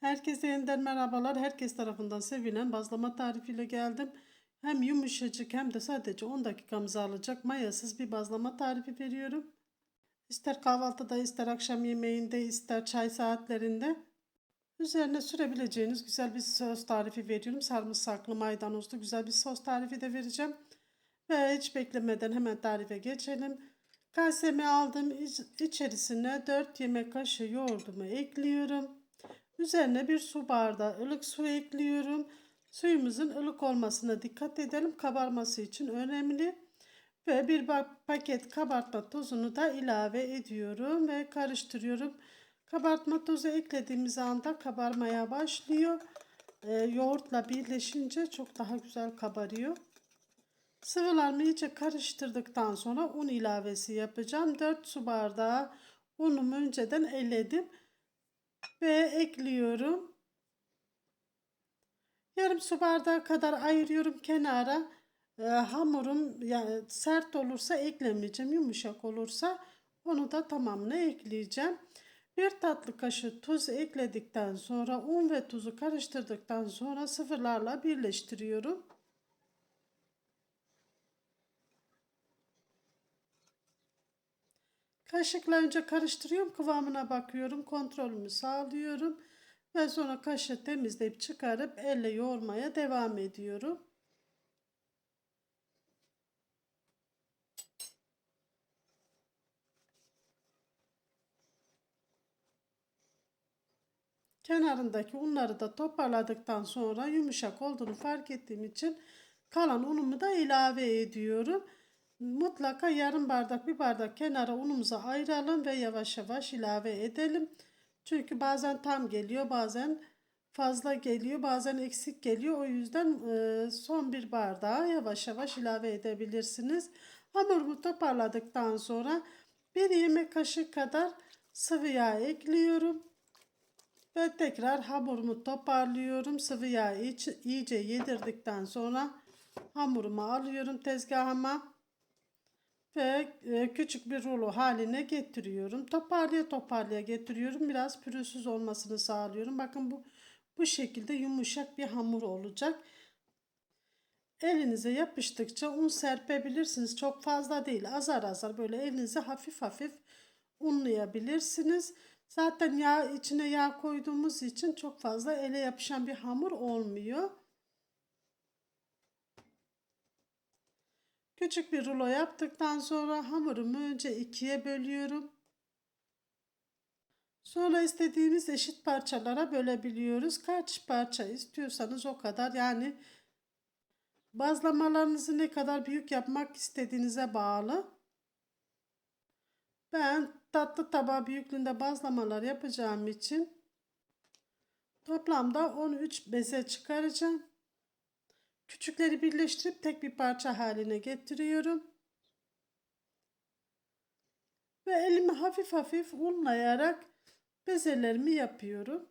Herkese yeniden merhabalar. Herkes tarafından sevilen bazlama tarifiyle geldim. Hem yumuşacık hem de sadece 10 dakikamızı alacak mayasız bir bazlama tarifi veriyorum. İster kahvaltıda, ister akşam yemeğinde, ister çay saatlerinde üzerine sürebileceğiniz güzel bir sos tarifi veriyorum. Sarımsaklı, maydanozlu güzel bir sos tarifi de vereceğim. Ve hiç beklemeden hemen tarife geçelim. Kasemi aldım. İç- içerisine 4 yemek kaşığı yoğurdumu ekliyorum. Üzerine bir su bardağı ılık su ekliyorum. Suyumuzun ılık olmasına dikkat edelim. Kabarması için önemli. Ve bir paket kabartma tozunu da ilave ediyorum ve karıştırıyorum. Kabartma tozu eklediğimiz anda kabarmaya başlıyor. Ee, yoğurtla birleşince çok daha güzel kabarıyor. Sıvılarımı iyice karıştırdıktan sonra un ilavesi yapacağım. 4 su bardağı unumu önceden eledim ve ekliyorum. Yarım su bardağı kadar ayırıyorum kenara. Ee, hamurum yani sert olursa eklemeyeceğim. Yumuşak olursa onu da tamamını ekleyeceğim. Bir tatlı kaşığı tuz ekledikten sonra un ve tuzu karıştırdıktan sonra sıfırlarla birleştiriyorum. Kaşıkla önce karıştırıyorum, kıvamına bakıyorum, kontrolümü sağlıyorum ve sonra kaşığı temizleyip çıkarıp elle yoğurmaya devam ediyorum. Kenarındaki unları da toparladıktan sonra yumuşak olduğunu fark ettiğim için kalan unumu da ilave ediyorum. Mutlaka yarım bardak bir bardak kenara unumuzu ayıralım ve yavaş yavaş ilave edelim. Çünkü bazen tam geliyor bazen fazla geliyor bazen eksik geliyor. O yüzden e, son bir bardağa yavaş yavaş ilave edebilirsiniz. Hamurumu toparladıktan sonra bir yemek kaşığı kadar sıvı yağ ekliyorum. Ve tekrar hamurumu toparlıyorum. Sıvı yağı iyice yedirdikten sonra hamurumu alıyorum tezgahıma ve e, küçük bir rulo haline getiriyorum. Toparlaya toparlaya getiriyorum. Biraz pürüzsüz olmasını sağlıyorum. Bakın bu bu şekilde yumuşak bir hamur olacak. Elinize yapıştıkça un serpebilirsiniz. Çok fazla değil. Azar azar böyle elinize hafif hafif unlayabilirsiniz. Zaten yağ içine yağ koyduğumuz için çok fazla ele yapışan bir hamur olmuyor. Küçük bir rulo yaptıktan sonra hamurumu önce ikiye bölüyorum. Sonra istediğimiz eşit parçalara bölebiliyoruz. Kaç parça istiyorsanız o kadar yani bazlamalarınızı ne kadar büyük yapmak istediğinize bağlı. Ben tatlı tabağı büyüklüğünde bazlamalar yapacağım için toplamda 13 beze çıkaracağım. Küçükleri birleştirip tek bir parça haline getiriyorum. Ve elimi hafif hafif unlayarak bezelerimi yapıyorum.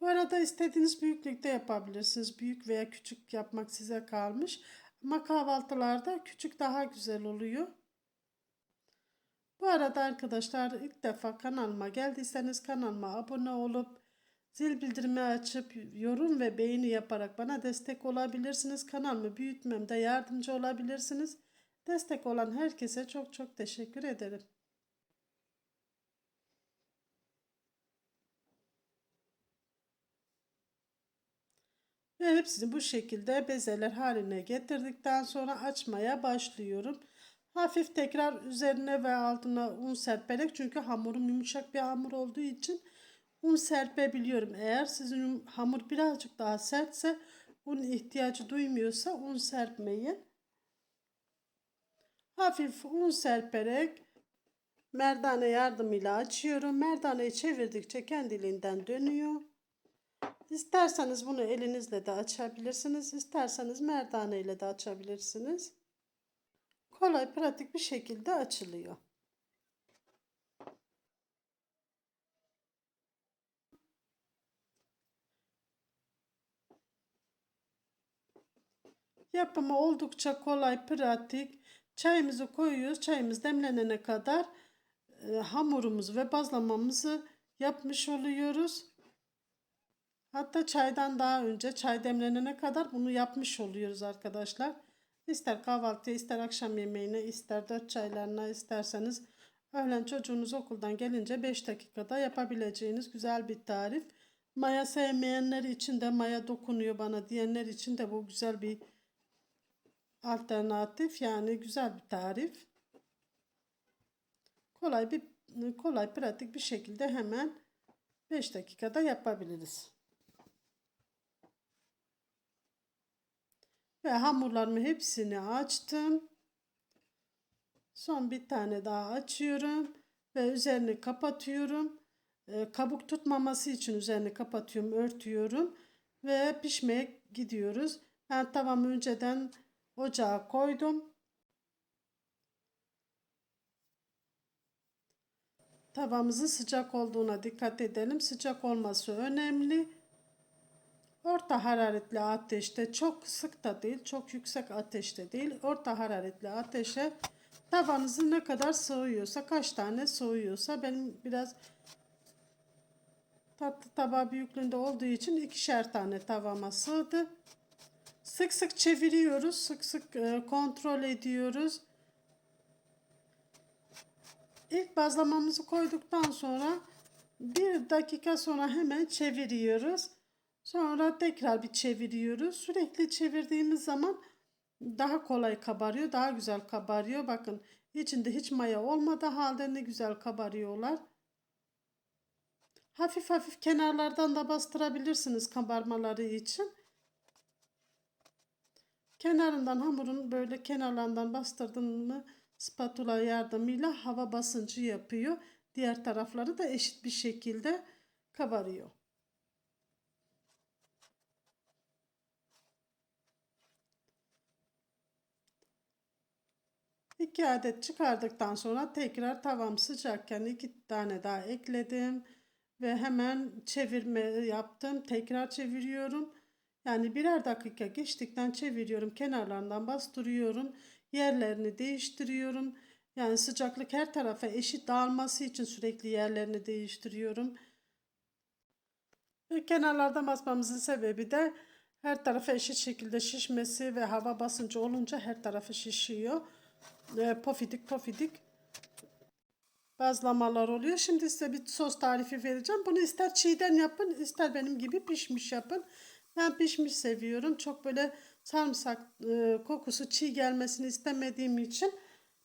Bu arada istediğiniz büyüklükte yapabilirsiniz. Büyük veya küçük yapmak size kalmış. Ama kahvaltılarda küçük daha güzel oluyor. Bu arada arkadaşlar ilk defa kanalıma geldiyseniz kanalıma abone olup zil bildirimi açıp yorum ve beğeni yaparak bana destek olabilirsiniz. Kanalımı büyütmemde yardımcı olabilirsiniz. Destek olan herkese çok çok teşekkür ederim. Ve hepsini bu şekilde bezeler haline getirdikten sonra açmaya başlıyorum. Hafif tekrar üzerine ve altına un serperek çünkü hamurum yumuşak bir hamur olduğu için un serpebiliyorum. Eğer sizin hamur birazcık daha sertse un ihtiyacı duymuyorsa un serpmeyin. Hafif un serperek merdane yardımıyla açıyorum. Merdaneyi çevirdikçe kendiliğinden dönüyor. İsterseniz bunu elinizle de açabilirsiniz. İsterseniz merdane ile de açabilirsiniz. Kolay pratik bir şekilde açılıyor. Yapımı oldukça kolay, pratik. Çayımızı koyuyoruz. Çayımız demlenene kadar e, hamurumuzu ve bazlamamızı yapmış oluyoruz. Hatta çaydan daha önce çay demlenene kadar bunu yapmış oluyoruz arkadaşlar. İster kahvaltıya, ister akşam yemeğine, ister dört çaylarına, isterseniz öğlen çocuğunuz okuldan gelince 5 dakikada yapabileceğiniz güzel bir tarif. Maya sevmeyenler için de maya dokunuyor bana diyenler için de bu güzel bir alternatif yani güzel bir tarif. Kolay bir kolay pratik bir şekilde hemen 5 dakikada yapabiliriz. Ve hamurlarımı hepsini açtım. Son bir tane daha açıyorum ve üzerini kapatıyorum. Ee, kabuk tutmaması için üzerini kapatıyorum, örtüyorum ve pişmeye gidiyoruz. Ben tavamı önceden ocağa koydum. Tavamızın sıcak olduğuna dikkat edelim. Sıcak olması önemli. Orta hararetli ateşte çok sık da değil, çok yüksek ateşte değil. Orta hararetli ateşe tavanızı ne kadar soğuyorsa, kaç tane soğuyorsa benim biraz tatlı tabağı büyüklüğünde olduğu için ikişer tane tavama sığdı. Sık sık çeviriyoruz, sık sık e, kontrol ediyoruz. İlk bazlamamızı koyduktan sonra bir dakika sonra hemen çeviriyoruz. Sonra tekrar bir çeviriyoruz. Sürekli çevirdiğimiz zaman daha kolay kabarıyor, daha güzel kabarıyor. Bakın içinde hiç maya olmadı halde ne güzel kabarıyorlar. Hafif hafif kenarlardan da bastırabilirsiniz kabarmaları için. Kenarından hamurun böyle kenarlarından bastırdın mı spatula yardımıyla hava basıncı yapıyor. Diğer tarafları da eşit bir şekilde kabarıyor. İki adet çıkardıktan sonra tekrar tavam sıcakken iki tane daha ekledim ve hemen çevirme yaptım. Tekrar çeviriyorum. Yani birer dakika geçtikten çeviriyorum. Kenarlarından bastırıyorum. Yerlerini değiştiriyorum. Yani sıcaklık her tarafa eşit dağılması için sürekli yerlerini değiştiriyorum. Ve kenarlardan basmamızın sebebi de her tarafa eşit şekilde şişmesi ve hava basıncı olunca her tarafı şişiyor. E, pofidik pofidik bazlamalar oluyor. Şimdi size bir sos tarifi vereceğim. Bunu ister çiğden yapın ister benim gibi pişmiş yapın. Ben pişmiş seviyorum. Çok böyle sarımsak e, kokusu çiğ gelmesini istemediğim için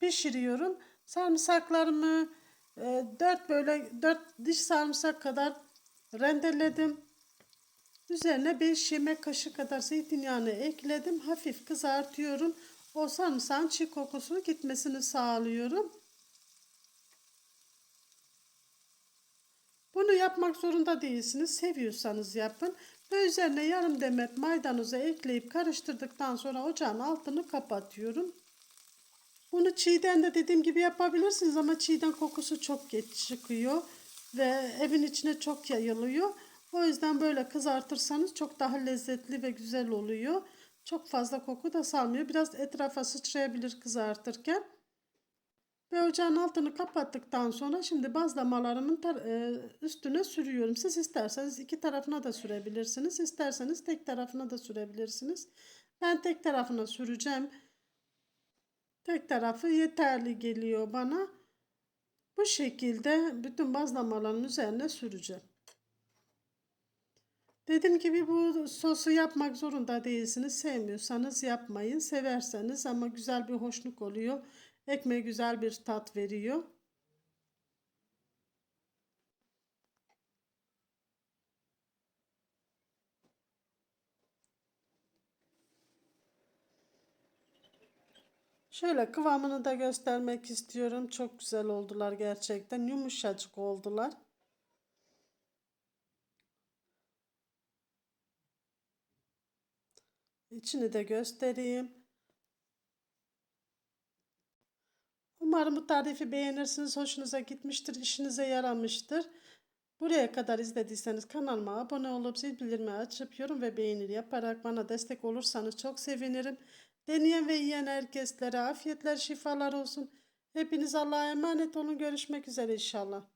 pişiriyorum. Sarımsaklarımı e, 4 böyle 4 diş sarımsak kadar rendeledim. Üzerine 5 yemek kaşığı kadar zeytinyağını ekledim. Hafif kızartıyorum. O sarımsağın çiğ kokusunun gitmesini sağlıyorum. Bunu yapmak zorunda değilsiniz. Seviyorsanız yapın. Ve üzerine yarım demet maydanozu ekleyip karıştırdıktan sonra ocağın altını kapatıyorum. Bunu çiğden de dediğim gibi yapabilirsiniz ama çiğden kokusu çok geç çıkıyor ve evin içine çok yayılıyor. O yüzden böyle kızartırsanız çok daha lezzetli ve güzel oluyor. Çok fazla koku da salmıyor. Biraz etrafa sıçrayabilir kızartırken. Ve ocağın altını kapattıktan sonra şimdi bazlamalarımın e, üstüne sürüyorum. Siz isterseniz iki tarafına da sürebilirsiniz. İsterseniz tek tarafına da sürebilirsiniz. Ben tek tarafına süreceğim. Tek tarafı yeterli geliyor bana. Bu şekilde bütün bazlamaların üzerine süreceğim. Dediğim gibi bu sosu yapmak zorunda değilsiniz. Sevmiyorsanız yapmayın. Severseniz ama güzel bir hoşluk oluyor. Ekmeğe güzel bir tat veriyor. Şöyle kıvamını da göstermek istiyorum. Çok güzel oldular gerçekten. Yumuşacık oldular. İçini de göstereyim. Umarım bu tarifi beğenirsiniz. Hoşunuza gitmiştir, işinize yaramıştır. Buraya kadar izlediyseniz kanalıma abone olup zil bildirimi açıp yorum ve beğenir yaparak bana destek olursanız çok sevinirim. Deneyen ve yiyen herkeslere afiyetler, şifalar olsun. Hepiniz Allah'a emanet olun. Görüşmek üzere inşallah.